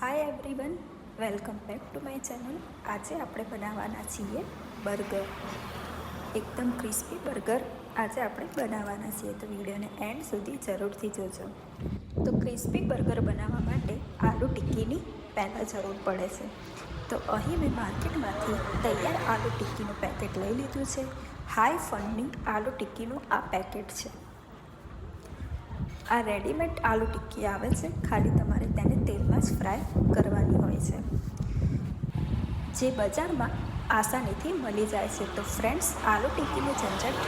Hi everyone welcome back to my channel આજે આપણે બનાવવાના છીએ બર્ગર. એકદમ ક્રિસ્પી બર્ગર આજે આપણે બનાવવાના છીએ. તો વિડીયોને એન્ડ સુધી જરૂરથી જોજો. તો ક્રિસ્પી બર્ગર બનાવવા માટે આલુ ટિક્કીની પહેલાં જરૂર પડે છે. તો અહીં મેં માર્કેટમાંથી તૈયાર આલુ ટિક્કીનું પેકેટ લઈ લીધું છે. હાઈ ફંડની આલુ ટિક્કીનું આ પેકેટ છે. આ રેડીમેડ આલુ ટિક્કી આવે છે. ખાલી તમારે તેને તેલમાં જ ફ્રાય કરવાની હોય છે. જે બજારમાં આસાનીથી મળી જાય છે. તો ફ્રેન્ડ્સ આલુ ટિક્કીને ઝંઝટ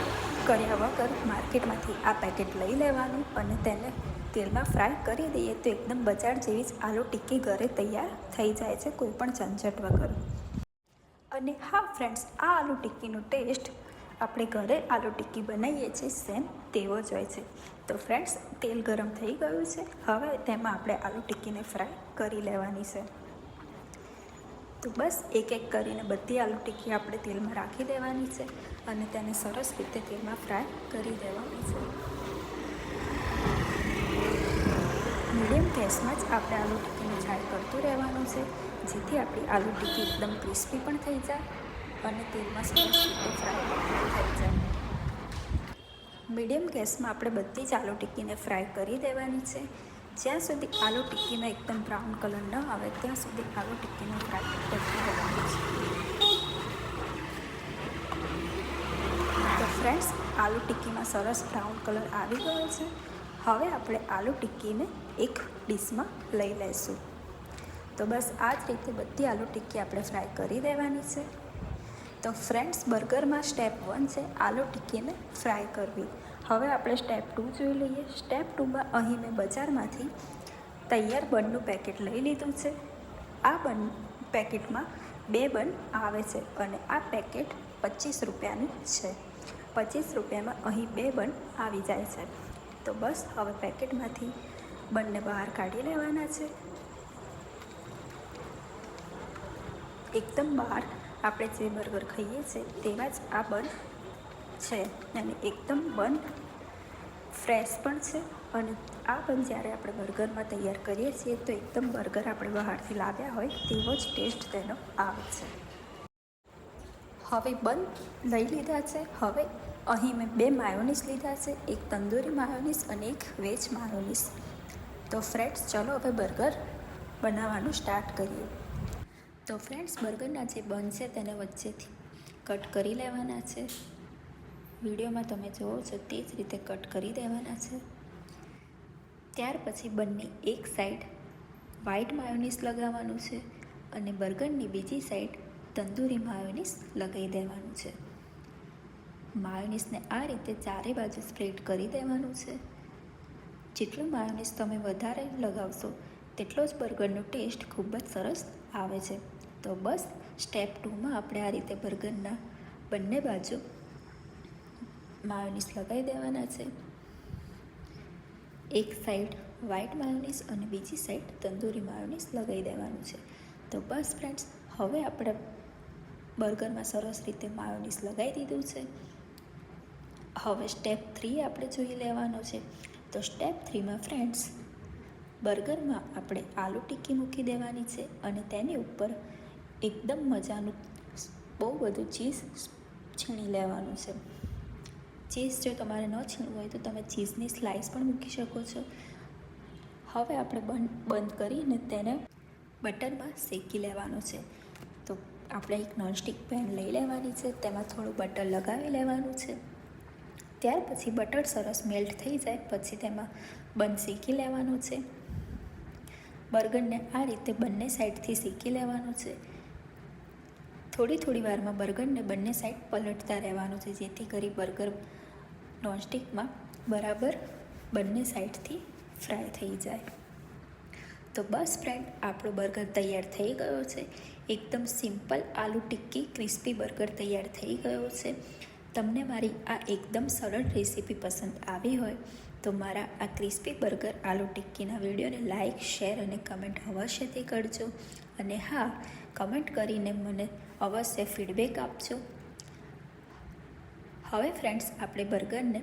કર્યા વગર માર્કેટમાંથી આ પેકેટ લઈ લેવાનું અને તેને તેલમાં ફ્રાય કરી દઈએ તો એકદમ બજાર જેવી જ આલુ ટિક્કી ઘરે તૈયાર થઈ જાય છે, કોઈ પણ ઝંઝટ વગર. અને હા ફ્રેન્ડ્સ આ આલુ ટિક્કીનો ટેસ્ટ આપણે ઘરે આલુ ટિક્કી બનાવીએ છીએ સેમ તેવો જ હોય છે. તો ફ્રેન્ડ્સ તેલ ગરમ થઈ ગયું છે. હવે તેમાં આપણે આલુ ટિક્કીને ફ્રાય કરી લેવાની છે. તો બસ એક એક કરીને બધી આલુ ટિક્કી આપણે તેલમાં રાખી દેવાની છે અને તેને સરસ રીતે તેલમાં ફ્રાય કરી દેવાની છે. મીડિયમ ગેસમાં જ આપણે આલુ ટિક્કીને ફ્રાય કરતું રહેવાનું છે, જેથી આપણી આલુ ટિક્કી એકદમ ક્રિસ્પી પણ થઈ જાય અને તેલમાં સરસ રીતે ફ્રાય મીડિયમ ગેસમાં આપણે બધી જ આલુ ટિક્કીને ફ્રાય કરી દેવાની છે. જ્યાં સુધી આલુ ટિક્કીમાં એકદમ બ્રાઉન કલર ન આવે, ત્યાં સુધી આલુ ટિક્કીને ફ્રાય કરતી દેવાની છે. તો ફ્રેન્ડ્સ, આલુ ટિક્કીમાં સરસ બ્રાઉન કલર આવી ગયો છે. હવે આપણે આલુ ટિક્કીને એક ડીશમાં લઈ લઈશું. તો બસ આ જ રીતે બધી આલુ ટિક્કી આપણે ફ્રાય કરી દેવાની છે. તો ફ્રેન્ડ્સ, બર્ગરમાં સ્ટેપ વન છે, આલુ ટિક્કીને ફ્રાય કરવી. હવે આપણે સ્ટેપ ટુ જોઈ લઈએ. સ્ટેપ ટુમાં અહીં મેં બજારમાંથી તૈયાર બનનું પેકેટ લઈ લીધું છે. આ બન પેકેટમાં બે બન આવે છે અને આ પેકેટ પચીસ રૂપિયાનું છે. પચીસ રૂપિયામાં અહીં બે બન આવી જાય છે. તો બસ, હવે પેકેટમાંથી બંને બહાર કાઢી લેવાના છે. એકદમ બહાર આપણે જે બર્ગર ખાઈએ છીએ તેવા જ આ બન છે અને એકદમ બન ફ્રેશ પણ છે. અને આ બન જ્યારે આપણે બર્ગરમાં તૈયાર કરીએ છીએ તો એકદમ બર્ગર આપણે બહારથી લાવ્યા હોય તેવો જ ટેસ્ટ તેનો આવે છે. હવે બન લઈ લીધા છે. હવે અહીં મેં બે માયોનીસ લીધા છે. એક તંદૂરી માયોનીસ અને એક વેજ માયોનીસ. તો ફ્રેન્ડ્સ, ચલો હવે બર્ગર બનાવવાનું સ્ટાર્ટ કરીએ. તો ફ્રેન્ડ્સ, બર્ગરના જે બન છે તેને વચ્ચેથી કટ કરી લેવાના છે. વિડીયોમાં તમે જુઓ છો તે જ રીતે કટ કરી દેવાના છે. ત્યાર પછી બંને એક સાઈડ વ્હાઈટ માયોનીસ લગાવવાનું છે અને બર્ગરની બીજી સાઈડ તંદૂરી માયોનીસ લગાવી દેવાનું છે. માયોનીસને આ રીતે ચારે બાજુ સ્પ્રેડ કરી દેવાનું છે. જેટલું માયોનીસ તમે વધારે લગાવશો તેટલો જ બર્ગરનો ટેસ્ટ ખૂબ જ સરસ આવે છે. તો બસ સ્ટેપ ટુમાં આપણે આ રીતે બર્ગરના બંને બાજુ માયોનીસ લગાવી દેવાના છે. એક સાઈડ વ્હાઈટ માયોનીસ અને બીજી સાઈડ તંદૂરી માયોનીસ લગાવી દેવાનું છે. તો બસ ફ્રેન્ડ્સ હવે આપણે બર્ગરમાં સરસ રીતે માયોનીસ લગાવી દીધું છે. હવે સ્ટેપ થ્રી આપણે જોઈ લેવાનો છે. તો સ્ટેપ થ્રીમાં ફ્રેન્ડ્સ બર્ગરમાં આપણે આલુ ટિક્કી મૂકી દેવાની છે અને તેની ઉપર એકદમ મજાનું બહુ બધું ચીઝ છીણી લેવાનું છે. ચીઝ જો તમારે ન છીણવું હોય તો તમે ચીઝની સ્લાઇસ પણ મૂકી શકો છો. હવે આપણે બંધ બંધ કરીને તેને બટરમાં શેકી લેવાનું છે. તો આપણે એક નોનસ્ટિક પેન લઈ લેવાની છે, તેમાં થોડું બટર લગાવી લેવાનું છે. ત્યાર પછી બટર સરસ મેલ્ટ થઈ જાય, પછી તેમાં બંધ શેકી લેવાનું છે. બર્ગરને આ રીતે બંને સાઈડથી શેકી લેવાનું છે. થોડી થોડી વારમાં બર્ગરને બંને સાઈડ પલટતા રહેવાનું છે, જેથી કરી બર્ગર નોનસ્ટિકમાં બરાબર બંને સાઈડથી ફ્રાય થઈ જાય. તો બસ ફ્રેન્ડ, આપણો બર્ગર તૈયાર થઈ ગયો છે. એકદમ simple aloo tikki crispy burger તૈયાર થઈ ગયો છે. તમને મારી આ એકદમ સરળ રેસીપી પસંદ આવી હોય તો મારા આ ક્રિસ્પી બર્ગર આલુ ટિક્કીના વિડીયોને લાઇક શેર અને કમેન્ટ અવશ્ય તે કરજો. અને હા, કમેન્ટ કરીને મને અવશ્ય ફીડબેક આપજો. હવે ફ્રેન્ડ્સ આપણે બર્ગરને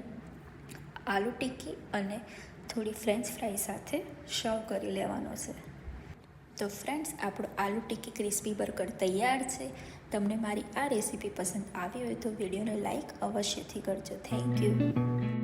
આલુ ટિક્કી અને થોડી ફ્રેન્ચ ફ્રાઈ સાથે સર્વ કરી લેવાનો છે. તો ફ્રેન્ડ્સ આપણો આલુ ટિક્કી ક્રિસ્પી બર્ગર તૈયાર છે. તમને મારી આ રેસીપી પસંદ આવી હોય તો વિડીયોને લાઈક અવશ્યથી કરજો. Thank you